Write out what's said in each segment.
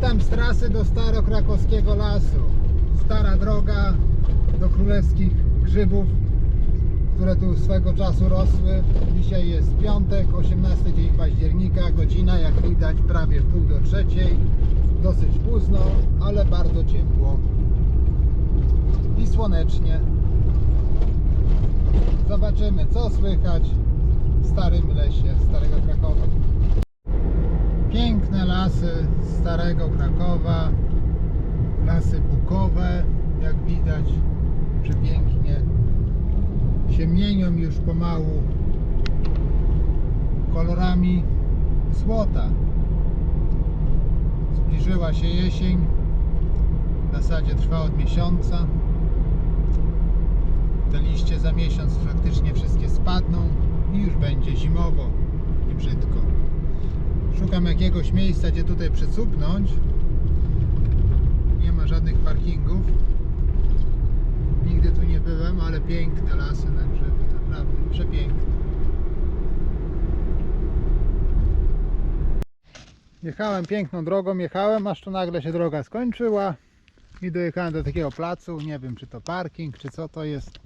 Witam z trasy do Starokrakowskiego Lasu. Stara droga do królewskich grzybów, które tu swego czasu rosły. Dzisiaj jest piątek, 18 dzień października, godzina jak widać prawie pół do trzeciej. Dosyć późno, ale bardzo ciepło i słonecznie. Zobaczymy co słychać w starym lesie Starego Krakowa. Piękne lasy Starego Krakowa, lasy bukowe, jak widać, przepięknie. Się mienią już pomału kolorami złota. Zbliżyła się jesień, w zasadzie trwa od miesiąca. Te liście za miesiąc praktycznie wszystkie spadną i już będzie zimowo i brzydko. Szukam jakiegoś miejsca, gdzie tutaj przycupnąć. Nie ma żadnych parkingów. Nigdy tu nie byłem, ale piękne lasy grzyby, naprawdę przepiękne. Jechałem piękną drogą, jechałem, aż tu nagle się droga skończyła i dojechałem do takiego placu, nie wiem czy to parking, czy co to jest.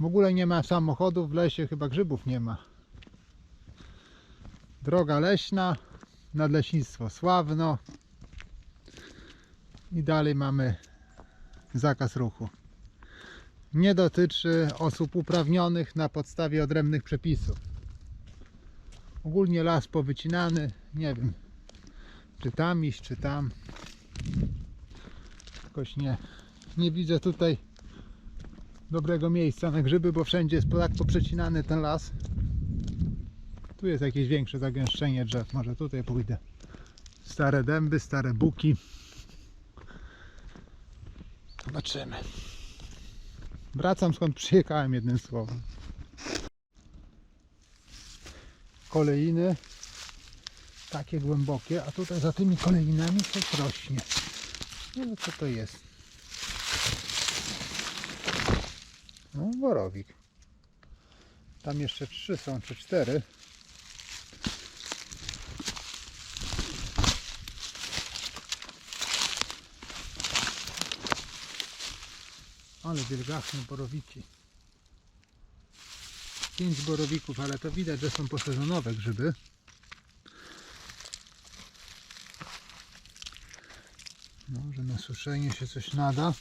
W ogóle nie ma samochodów w lesie, chyba grzybów nie ma. Droga leśna, nadleśnictwo Sławno i dalej mamy zakaz ruchu. Nie dotyczy osób uprawnionych na podstawie odrębnych przepisów. Ogólnie las powycinany, nie wiem czy tam iść, czy tam. Jakoś nie, nie widzę tutaj dobrego miejsca na grzyby, bo wszędzie jest tak poprzecinany ten las. Tu jest jakieś większe zagęszczenie drzew. Może tutaj pójdę. Stare dęby, stare buki. Zobaczymy. Wracam skąd przyjechałem jednym słowem. Kolejny takie głębokie, a tutaj za tymi kolejnami coś rośnie. Nie wiem co to jest. No, borowik. Tam jeszcze trzy są, czy cztery. Ale wielgachne borowiki. Pięć borowików, ale to widać, że są posezonowe grzyby. Może na suszenie się coś nada.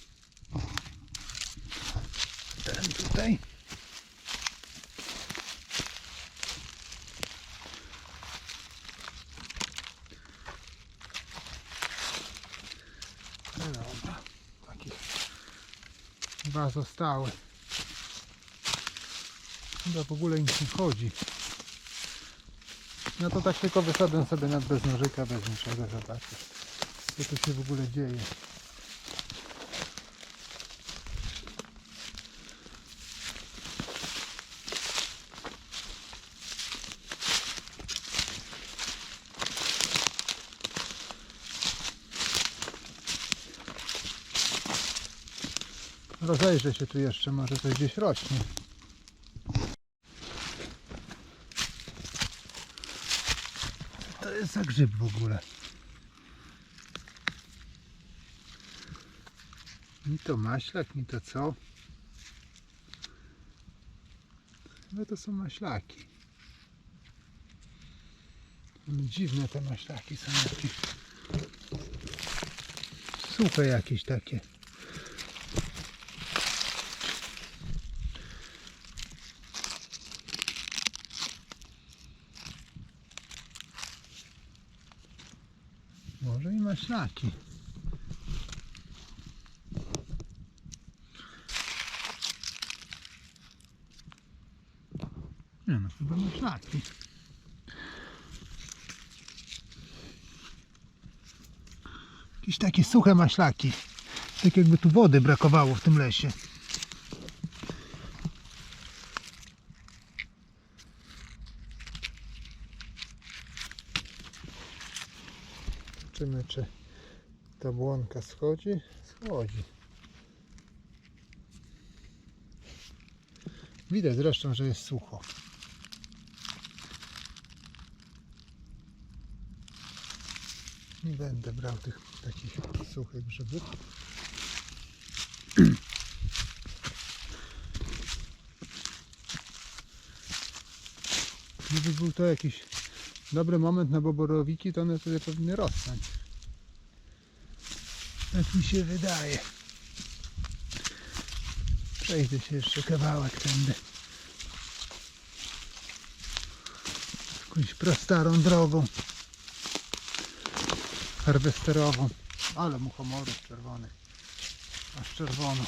Ten tutaj. No dobra, takich zostały. Chyba w ogóle nic nie wchodzi. No to tak tylko wyszedłem sobie nad bez nożyka, bez niczego zobaczyć. Co tu się w ogóle dzieje. Rozejrzę się tu jeszcze, może coś gdzieś rośnie. Co to jest za grzyb w ogóle? Ni to maślak, ni to co. Chyba to są maślaki. Dziwne te maślaki są jakieś. Suche jakieś takie. Może i maślaki. Nie no, chyba. Jakieś takie suche maślaki. Tak jakby tu wody brakowało w tym lesie. Zobaczymy, czy ta błonka schodzi. Schodzi. Widać zresztą, że jest sucho. Nie będę brał tych takich suchych grzybów. Gdyby był to jakiś dobry moment na boborowiki, to one sobie powinny rosnąć. Tak mi się wydaje. Przejdę się jeszcze kawałek tędy. Jakąś prostarą drogą. Harwesterową. Ale muchomorów czerwonych. Aż czerwono.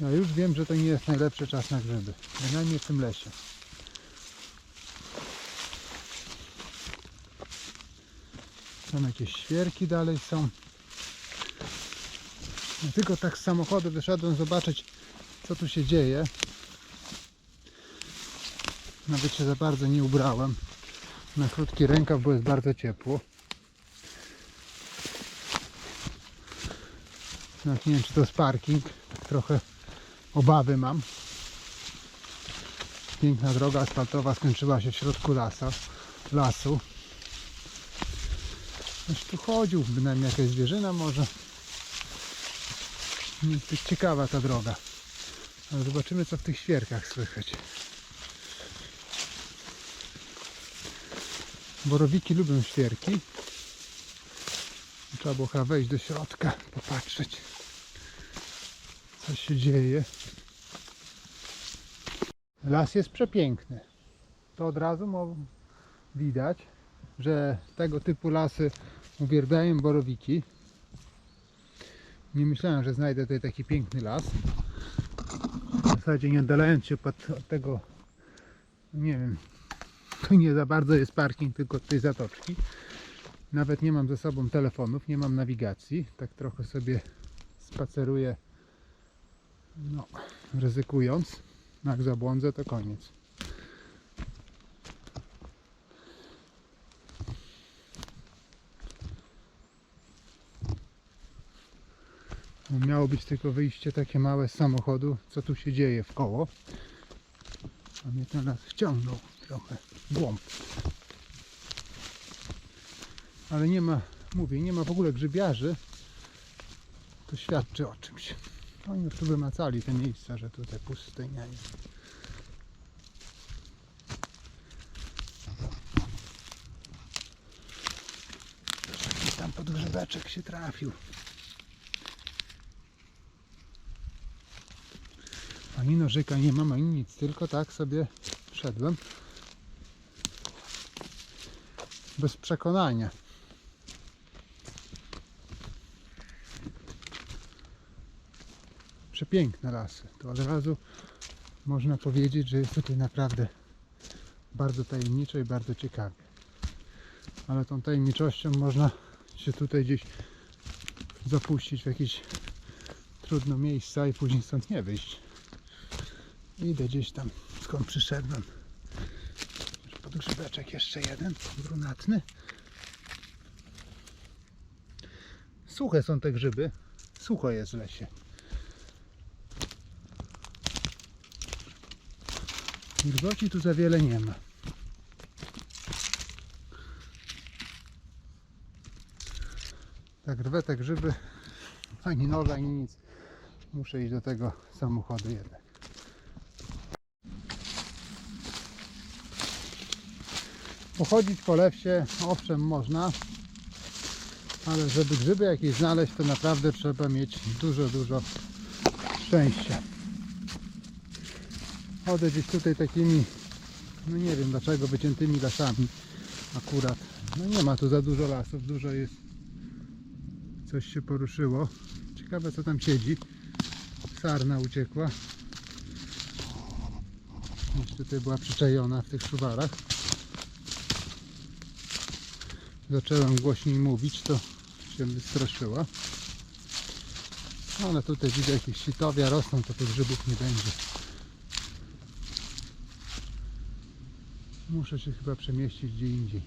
Ja już wiem, że to nie jest najlepszy czas na grzyby. Bynajmniej w tym lesie. Tam jakieś świerki dalej są. Ja tylko tak z samochodu wyszedłem zobaczyć co tu się dzieje. Nawet się za bardzo nie ubrałem. Na krótki rękaw, bo jest bardzo ciepło. Nawet nie wiem czy to jest parking. Tak trochę obawy mam. Piękna droga asfaltowa skończyła się w środku lasa, lasu. Ktoś tu chodził, bynajmniej jakaś zwierzyna może. Jest ciekawa ta droga. Ale zobaczymy co w tych świerkach słychać. Borowiki lubią świerki. Trzeba było chyba wejść do środka, popatrzeć co się dzieje. Las jest przepiękny. To od razu widać, że tego typu lasy uwielbiają borowiki. Nie myślałem, że znajdę tutaj taki piękny las. W zasadzie nie oddalając się od tego, nie wiem, tu nie za bardzo jest parking, tylko tej zatoczki. Nawet nie mam ze sobą telefonów, nie mam nawigacji. Tak trochę sobie spaceruję, no, ryzykując. Jak zabłądzę, to koniec. No, Miało być tylko wyjście takie małe z samochodu, co tu się dzieje w koło. A mnie ten las wciągnął trochę głąb. Ale nie ma, mówię, nie ma w ogóle grzybiarzy. To świadczy o czymś. Oni już wymacali te miejsca, że tutaj pustynia jest. Jakiś tam podgrzebeczek się trafił. Ani nożyka nie mam, ani nic, tylko tak sobie szedłem. Bez przekonania. Przepiękne lasy. To od razu można powiedzieć, że jest tutaj naprawdę bardzo tajemniczo i bardzo ciekawie. Ale tą tajemniczością można się tutaj gdzieś zapuścić w jakieś trudne miejsca i później stąd nie wyjść. Idę gdzieś tam, skąd przyszedłem. Podgrzebeczek jeszcze jeden, brunatny. Suche są te grzyby. Sucho jest w lesie. Wilgoci tu za wiele nie ma. Tak rwę te grzyby. Ani noga, ani nic. Muszę iść do tego samochodu jednak. Pochodzić po lewsie, owszem, można, ale żeby grzyby jakieś znaleźć, to naprawdę trzeba mieć dużo, dużo szczęścia. Chodzę gdzieś tutaj takimi, no nie wiem dlaczego, wyciętymi lasami akurat. No nie ma tu za dużo lasów, dużo jest, coś się poruszyło. Ciekawe co tam siedzi. Sarna uciekła. Gdzieś tutaj była przyczajona w tych szuwarach. Zacząłem głośniej mówić, to się wystraszyła. Ale tutaj widzę jakieś sitowia rosną, to tych grzybów nie będzie. Muszę się chyba przemieścić gdzie indziej.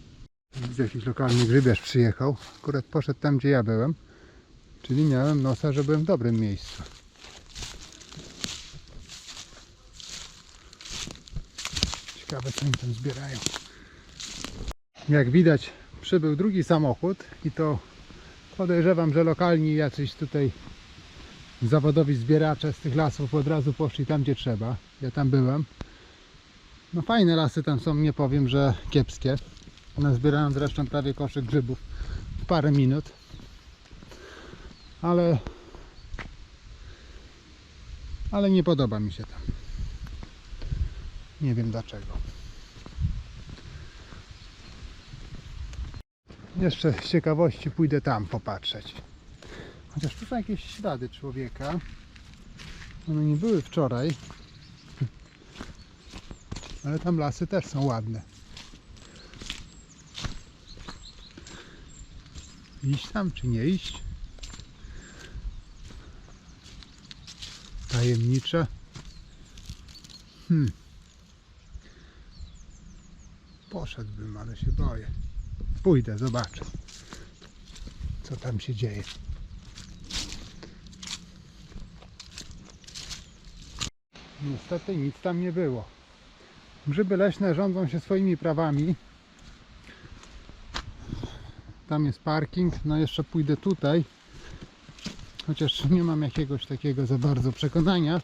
Widzę jakiś lokalny grzybiarz przyjechał. Akurat poszedł tam gdzie ja byłem. Czyli miałem nosa, że byłem w dobrym miejscu. Ciekawe co oni tam zbierają. Jak widać przybył drugi samochód i to podejrzewam, że lokalni jacyś tutaj zawodowi zbieracze z tych lasów od razu poszli tam gdzie trzeba. Ja tam byłem. No fajne lasy tam są, nie powiem, że kiepskie. Nazbierałem zresztą prawie koszyk grzybów w parę minut. Ale ale nie podoba mi się tam. Nie wiem dlaczego. Jeszcze z ciekawości pójdę tam popatrzeć. Chociaż tu są jakieś ślady człowieka. One nie były wczoraj. Ale tam lasy też są ładne. Iść tam czy nie iść? Tajemnicze. Hmm. Poszedłbym, ale się boję. Pójdę, zobaczę, co tam się dzieje. Niestety nic tam nie było. Grzyby leśne rządzą się swoimi prawami. Tam jest parking. No jeszcze pójdę tutaj. Chociaż nie mam jakiegoś takiego za bardzo przekonania,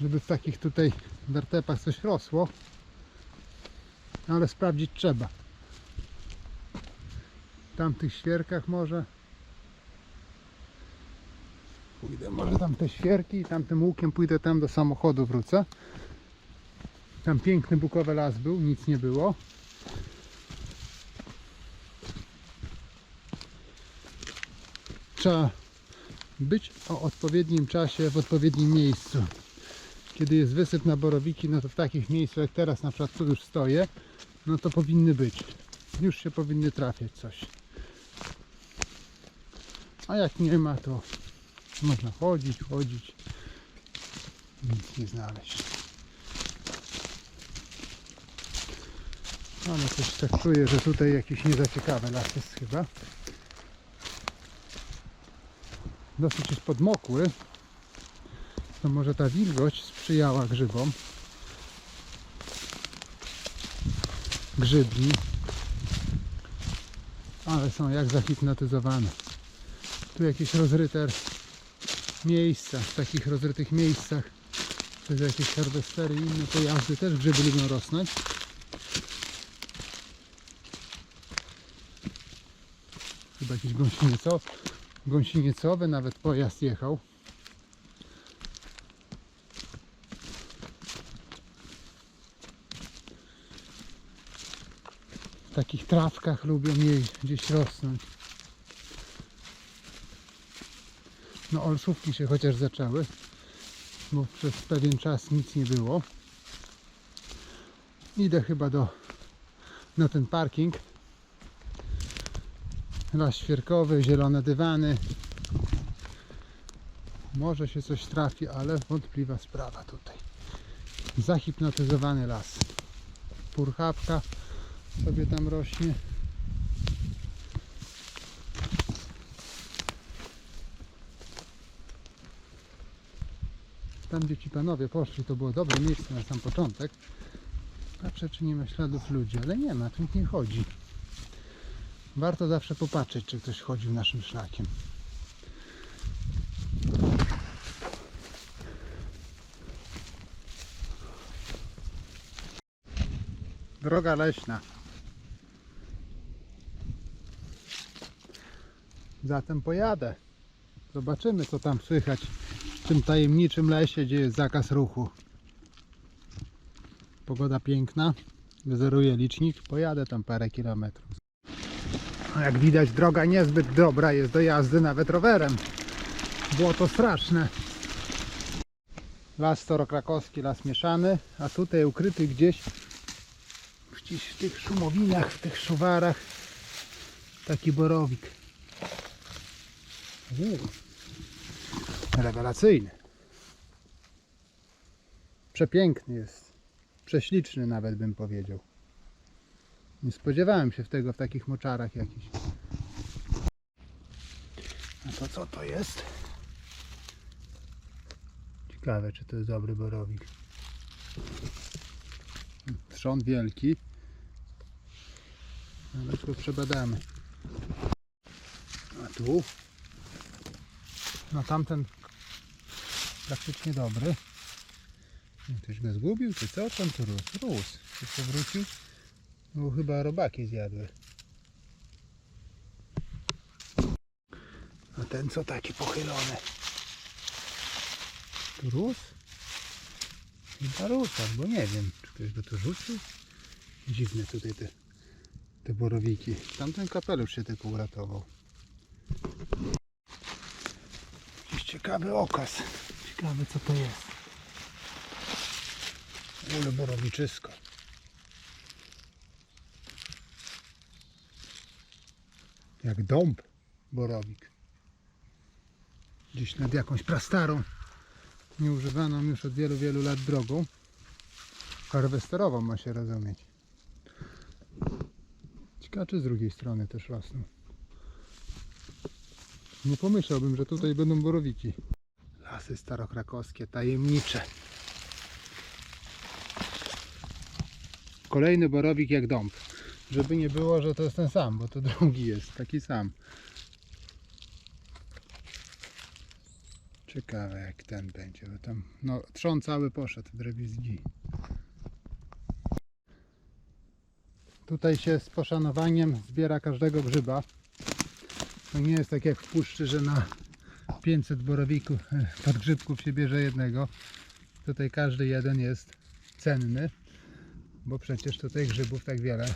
żeby w takich tutaj wertepach coś rosło. Ale sprawdzić trzeba. W tamtych świerkach może. Pójdę może tam te świerki i tamtym łukiem pójdę tam do samochodu wrócę. Tam piękny bukowy las był, nic nie było. Trzeba być o odpowiednim czasie w odpowiednim miejscu. Kiedy jest wysyp na borowiki, no to w takich miejscach jak teraz na przykład tu już stoję, no to powinny być. Już się powinny trafiać coś. A jak nie ma, to można chodzić, chodzić. Nic nie znaleźć. Ale coś tak czuję, że tutaj jakiś nie za ciekawy las jest chyba. Dosyć jest podmokły. To może ta wilgoć sprzyjała grzybom. Grzybni. Ale są jak zahipnotyzowane. Tu jakieś rozryte miejsca. W takich rozrytych miejscach przez jakieś harwestery i inne pojazdy też grzyby lubią rosnąć. Jakieś gąsienieco, gąsieniecowe nawet pojazd jechał. W takich trawkach lubią jej gdzieś rosnąć. No olszówki się chociaż zaczęły, bo przez pewien czas nic nie było. Idę chyba do na ten parking. Las świerkowy, zielone dywany. Może się coś trafi, ale wątpliwa sprawa tutaj. Zahipnotyzowany las. Purchawka sobie tam rośnie. Tam gdzie ci panowie poszli, to było dobre miejsce na sam początek. Patrzę, czy nie ma śladów ludzi, ale nie ma, tu nikt nie chodzi. Warto zawsze popatrzeć, czy ktoś chodził naszym szlakiem. Droga leśna. Zatem pojadę. Zobaczymy, co tam słychać w tym tajemniczym lesie, gdzie jest zakaz ruchu. Pogoda piękna. Wyzeruję licznik. Pojadę tam parę kilometrów. Jak widać droga niezbyt dobra jest do jazdy nawet rowerem. Było to straszne. Las starokrakowski, las mieszany, a tutaj ukryty gdzieś gdzieś w tych szumowinach, w tych szuwarach taki borowik. Uuu, Rewelacyjny. Przepiękny jest. Prześliczny nawet bym powiedział. Nie spodziewałem się tego w takich moczarach jakichś. A to co to jest? Ciekawe, czy to jest dobry borowik. Trzon wielki. Ale to przebadamy. A tu? No tamten praktycznie dobry. Ktoś go zgubił, czy co? Tam tu rósł. Rósł. Czy powrócił? No chyba robaki zjadły. A ten co taki pochylony? Tu rósł? Chyba rósł, albo nie wiem, czy ktoś go tu rzucił. Dziwne tutaj te, te borowiki. Tamten kapelusz się tylko uratował. Jakiś ciekawy okaz. Ciekawe co to jest. Ule borowiczysko. Jak dąb borowik. Gdzieś nad jakąś prastarą, nieużywaną już od wielu, wielu lat drogą. Harwesterową ma się rozumieć. Ciekawe czy z drugiej strony też rosną. Nie pomyślałbym, że tutaj będą borowiki. Lasy starokrakowskie, tajemnicze. Kolejny borowik jak dąb. Żeby nie było, że to jest ten sam, bo to drugi jest taki sam. Ciekawe jak ten będzie, bo tam no, trzon cały poszedł w drewizgi. Tutaj się z poszanowaniem zbiera każdego grzyba. To nie jest tak jak w puszczy, że na 500 borowików, podgrzybków się bierze jednego. Tutaj każdy jeden jest cenny, bo przecież tutaj grzybów tak wiele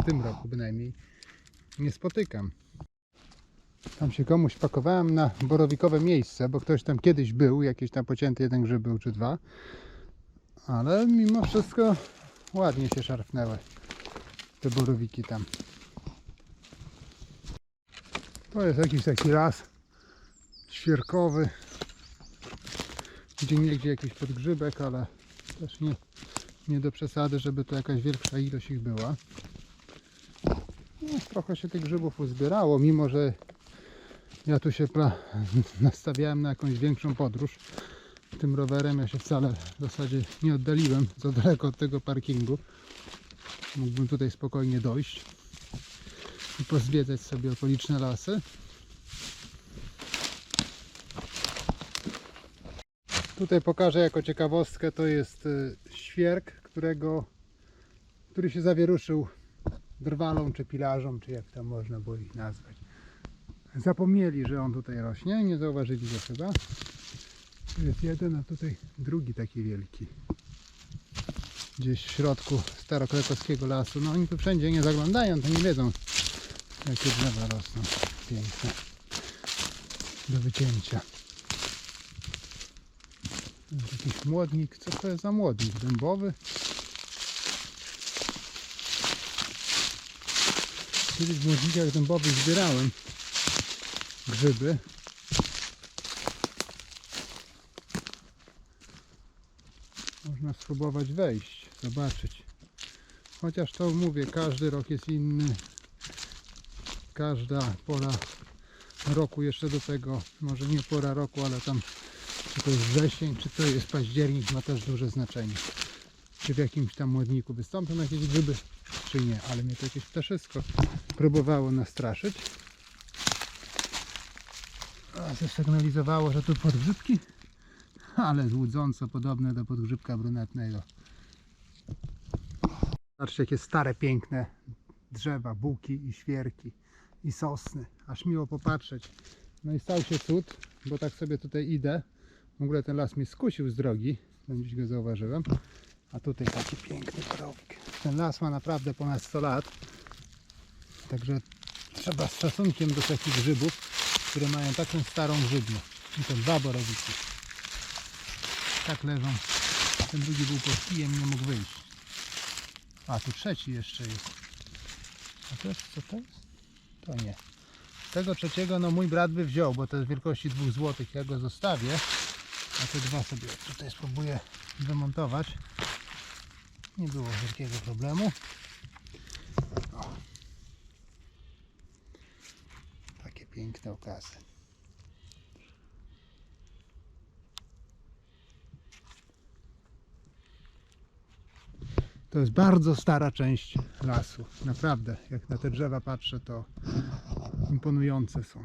w tym roku bynajmniej nie spotykam. Tam się komuś pakowałem na borowikowe miejsce, bo ktoś tam kiedyś był, jakiś tam pocięty jeden grzyb był czy dwa. Ale mimo wszystko ładnie się szarpnęły te borowiki tam. To jest jakiś taki las świerkowy. Gdzie niegdzie jakiś podgrzybek, ale też nie, nie do przesady, żeby to jakaś większa ilość ich była. No, trochę się tych grzybów uzbierało, mimo że ja tu się nastawiałem na jakąś większą podróż. Tym rowerem ja się wcale w zasadzie nie oddaliłem za daleko od tego parkingu. Mógłbym tutaj spokojnie dojść i pozwiedzać sobie okoliczne lasy. Tutaj pokażę jako ciekawostkę, to jest y, świerk, którego, który się zawieruszył drwalą czy pilarzą, czy jak tam można było ich nazwać. Zapomnieli, że on tutaj rośnie, nie zauważyli go chyba. Tu jest jeden, a tutaj drugi taki wielki. Gdzieś w środku starokrakowskiego lasu. No oni tu wszędzie nie zaglądają, to nie wiedzą jakie drzewa rosną. Piękne. Do wycięcia. Jakiś młodnik. Co to jest za młodnik? Dębowy? Kiedyś w młodnikach dębowych zbierałem grzyby. Można spróbować wejść, zobaczyć. Chociaż to mówię, każdy rok jest inny. Każda pora roku jeszcze do tego, może nie pora roku, ale tam czy to jest wrzesień, czy to jest październik ma też duże znaczenie. Czy w jakimś tam młodniku wystąpią jakieś grzyby, czy nie, ale mnie to jakieś ptaszysko próbowało nastraszyć. Zasygnalizowało, że tu podgrzybki, ale złudząco podobne do podgrzybka brunatnego. Patrzcie jakie stare, piękne drzewa, buki i świerki i sosny. Aż miło popatrzeć. No i stał się cud, bo tak sobie tutaj idę. W ogóle ten las mnie skusił z drogi, tam gdzieś go zauważyłem. A tutaj taki piękny korowik. Ten las ma naprawdę ponad 100 lat. Także trzeba z szacunkiem do takich grzybów, które mają taką starą grzybnię. I to dwa borowiki. Tak leżą. Ten drugi był pod kijem, nie mógł wyjść. A tu trzeci jeszcze jest. A to jest, co to jest? To nie. Tego trzeciego no mój brat by wziął, bo to jest wielkości dwóch złotych. Ja go zostawię. A te dwa sobie tutaj spróbuję wymontować nie było wielkiego problemu. O. Takie piękne okazy. To jest bardzo stara część lasu. Naprawdę, jak na te drzewa patrzę, to imponujące są.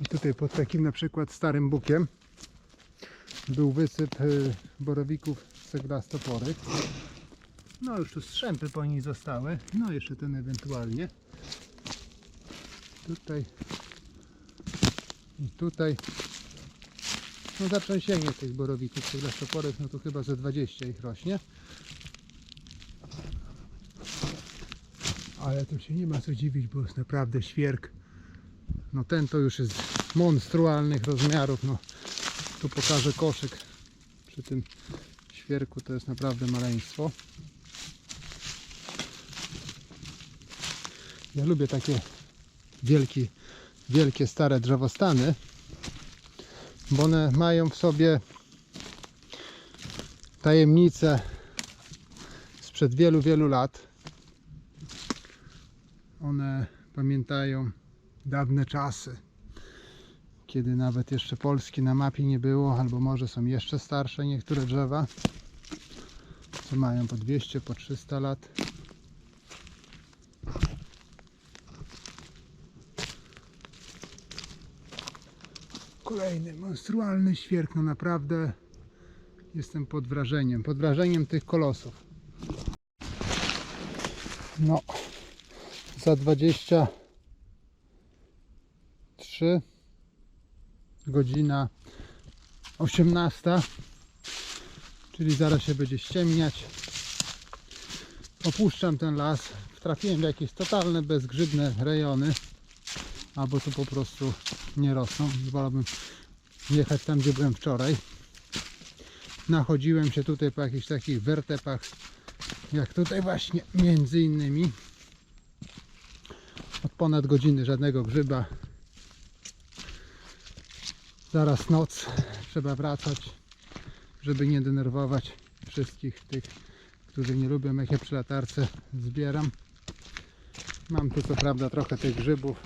I tutaj pod takim na przykład starym bukiem był wysyp y, borowików ceglastoporych. No już tu strzępy po niej zostały. No jeszcze ten ewentualnie. Tutaj i tutaj. No zatrzęsienie tych borowików ceglastoporych, no to chyba ze 20 ich rośnie. Ale tu się nie ma co dziwić, bo jest naprawdę świerk. No ten to już jest monstrualnych rozmiarów. No tu pokażę koszyk przy tym świerku to jest naprawdę maleństwo. Ja lubię takie wielkie, wielkie stare drzewostany, bo one mają w sobie tajemnicę sprzed wielu, wielu lat. One pamiętają dawne czasy, kiedy nawet jeszcze Polski na mapie nie było, albo może są jeszcze starsze niektóre drzewa, co mają po 200, po 300 lat. Kolejny monstrualny świerk, no naprawdę jestem pod wrażeniem, pod wrażeniem tych kolosów. No, za 23 godzina 18 czyli zaraz się będzie ściemniać. Opuszczam ten las. Trafiłem w jakieś totalne bezgrzybne rejony albo tu po prostu nie rosną. Wolałbym jechać tam gdzie byłem wczoraj. Nachodziłem się tutaj po jakichś takich wertepach jak tutaj właśnie między innymi. Od ponad godziny żadnego grzyba zaraz noc trzeba wracać żeby nie denerwować wszystkich tych którzy nie lubią jak ja przy latarce zbieram. Mam tu co prawda trochę tych grzybów.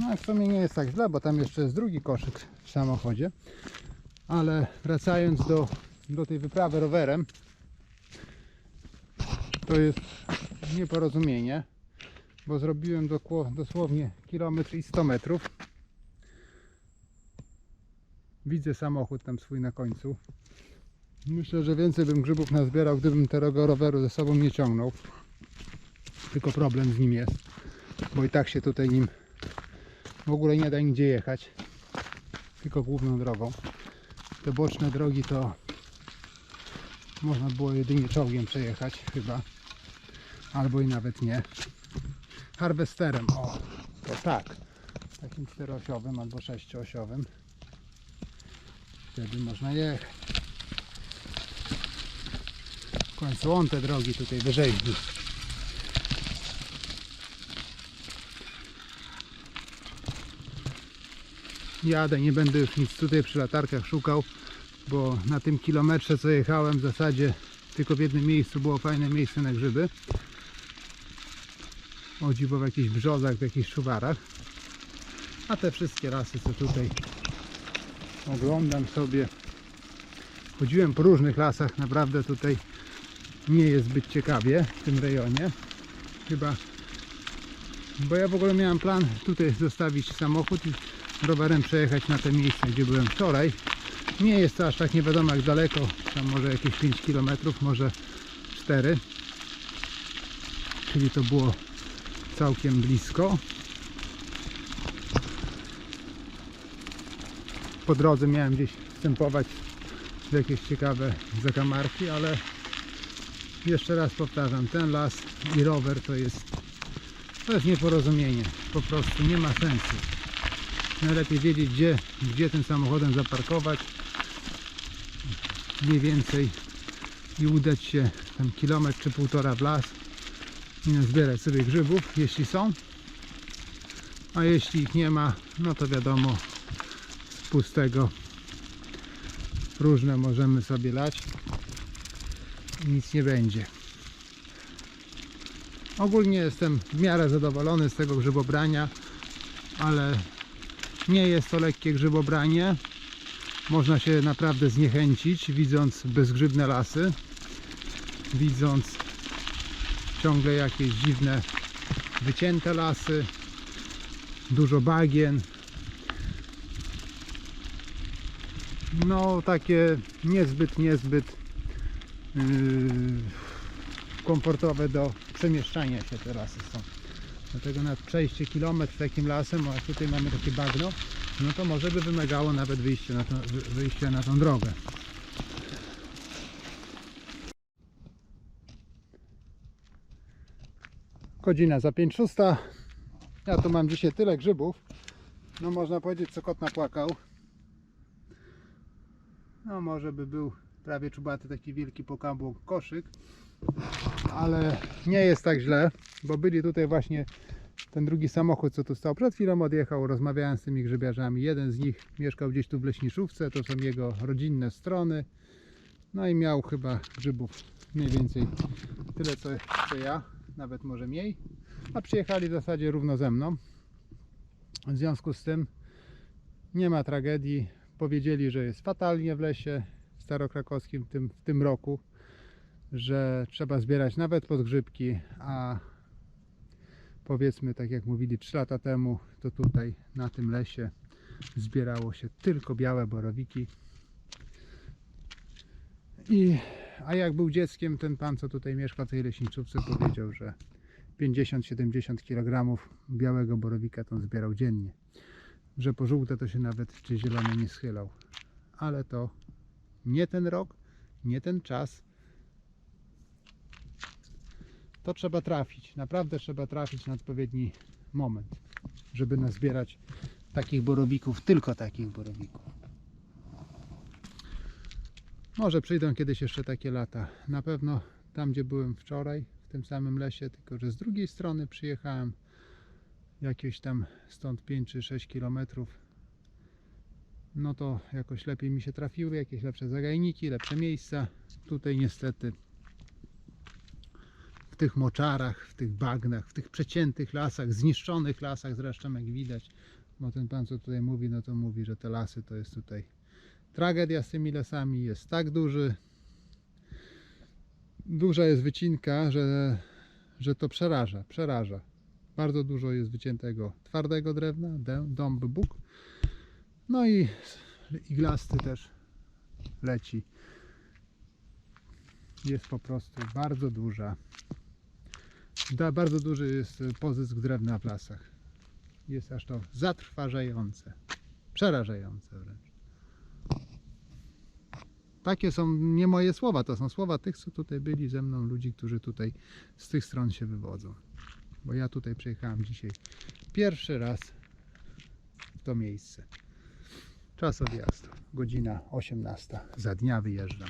No w sumie nie jest tak źle bo tam jeszcze jest drugi koszyk w samochodzie. Ale wracając do, do tej wyprawy rowerem to jest nieporozumienie bo zrobiłem dosłownie kilometr i 100 metrów. Widzę samochód tam swój na końcu. Myślę, że więcej bym grzybów nazbierał, gdybym tego roweru ze sobą nie ciągnął. Tylko problem z nim jest, bo i tak się tutaj nim w ogóle nie da nigdzie jechać. Tylko główną drogą. Te boczne drogi to można było jedynie czołgiem przejechać chyba. Albo i nawet nie harwesterem. O, to tak. Takim czteroosiowym albo sześcioosiowym. Wtedy można jechać. W końcu on te drogi tutaj wyrzeźbi. Jadę, nie będę już nic tutaj przy latarkach szukał, bo na tym kilometrze co jechałem w zasadzie tylko w jednym miejscu było fajne miejsce na grzyby o dziwo w jakichś brzozach, w jakichś szuwarach. A te wszystkie lasy, co tutaj oglądam sobie. Chodziłem po różnych lasach, naprawdę tutaj nie jest zbyt ciekawie w tym rejonie. Chyba, bo ja w ogóle miałem plan tutaj zostawić samochód i rowerem przejechać na te miejsce, gdzie byłem wczoraj. Nie jest to aż tak nie wiadomo jak daleko, tam może jakieś 5 km, może 4. Czyli to było całkiem blisko. Po drodze miałem gdzieś wstępować w jakieś ciekawe zakamarki, ale jeszcze raz powtarzam, ten las i rower to jest to jest nieporozumienie. Po prostu nie ma sensu. Najlepiej wiedzieć, gdzie, gdzie tym samochodem zaparkować. Mniej więcej i udać się tam kilometr czy półtora w las zbierać sobie grzybów, jeśli są. A jeśli ich nie ma, no to wiadomo, z pustego różne możemy sobie lać nic nie będzie. Ogólnie jestem w miarę zadowolony z tego grzybobrania, ale nie jest to lekkie grzybobranie. można się naprawdę zniechęcić, widząc bezgrzybne lasy, widząc ciągle jakieś dziwne, wycięte lasy, dużo bagien. No, takie niezbyt, niezbyt yy, komfortowe do przemieszczania się te lasy są. Dlatego nawet przejście kilometr takim lasem, a tutaj mamy takie bagno, no to może by wymagało nawet wyjście na, tą, wy- wyjścia na tą drogę. Godzina za 5 szósta. Ja tu mam dzisiaj tyle grzybów. No można powiedzieć, co kot napłakał. No może by był prawie czubaty taki wielki pokabł koszyk. Ale nie jest tak źle, bo byli tutaj właśnie ten drugi samochód, co tu stał przed chwilą odjechał, rozmawiałem z tymi grzybiarzami. Jeden z nich mieszkał gdzieś tu w Leśniszówce, to są jego rodzinne strony. No i miał chyba grzybów mniej więcej tyle co, co ja, nawet może mniej. A przyjechali w zasadzie równo ze mną. W związku z tym nie ma tragedii. Powiedzieli, że jest fatalnie w lesie starokrakowskim w tym, w tym roku, że trzeba zbierać nawet podgrzybki, a powiedzmy, tak jak mówili 3 lata temu, to tutaj na tym lesie zbierało się tylko białe borowiki. I, a jak był dzieckiem, ten pan, co tutaj mieszka w tej leśniczówce, powiedział, że 50-70 kg białego borowika to zbierał dziennie. Że po żółte to się nawet czy zielone nie schylał. Ale to nie ten rok, nie ten czas. To trzeba trafić. Naprawdę trzeba trafić na odpowiedni moment, żeby nazbierać takich borowików, tylko takich borowików. Może przyjdą kiedyś jeszcze takie lata. Na pewno tam, gdzie byłem wczoraj, w tym samym lesie, tylko że z drugiej strony przyjechałem jakieś tam stąd 5 czy 6 kilometrów. No to jakoś lepiej mi się trafiły, jakieś lepsze zagajniki, lepsze miejsca. Tutaj niestety w tych moczarach, w tych bagnach, w tych przeciętych lasach, zniszczonych lasach zresztą jak widać, bo ten pan co tutaj mówi, no to mówi, że te lasy to jest tutaj tragedia z tymi lasami, jest tak duży, duża jest wycinka, że, że to przeraża, przeraża. Bardzo dużo jest wyciętego twardego drewna, dąb bóg. No i iglasty też leci. Jest po prostu bardzo duża. Da, bardzo duży jest pozysk drewna w lasach. Jest aż to zatrważające. Przerażające wręcz. Takie są nie moje słowa, to są słowa tych, co tutaj byli ze mną, ludzi, którzy tutaj z tych stron się wywodzą. Bo ja tutaj przyjechałem dzisiaj pierwszy raz w to miejsce. Czas odjazdu. Godzina 18. Za dnia wyjeżdżam.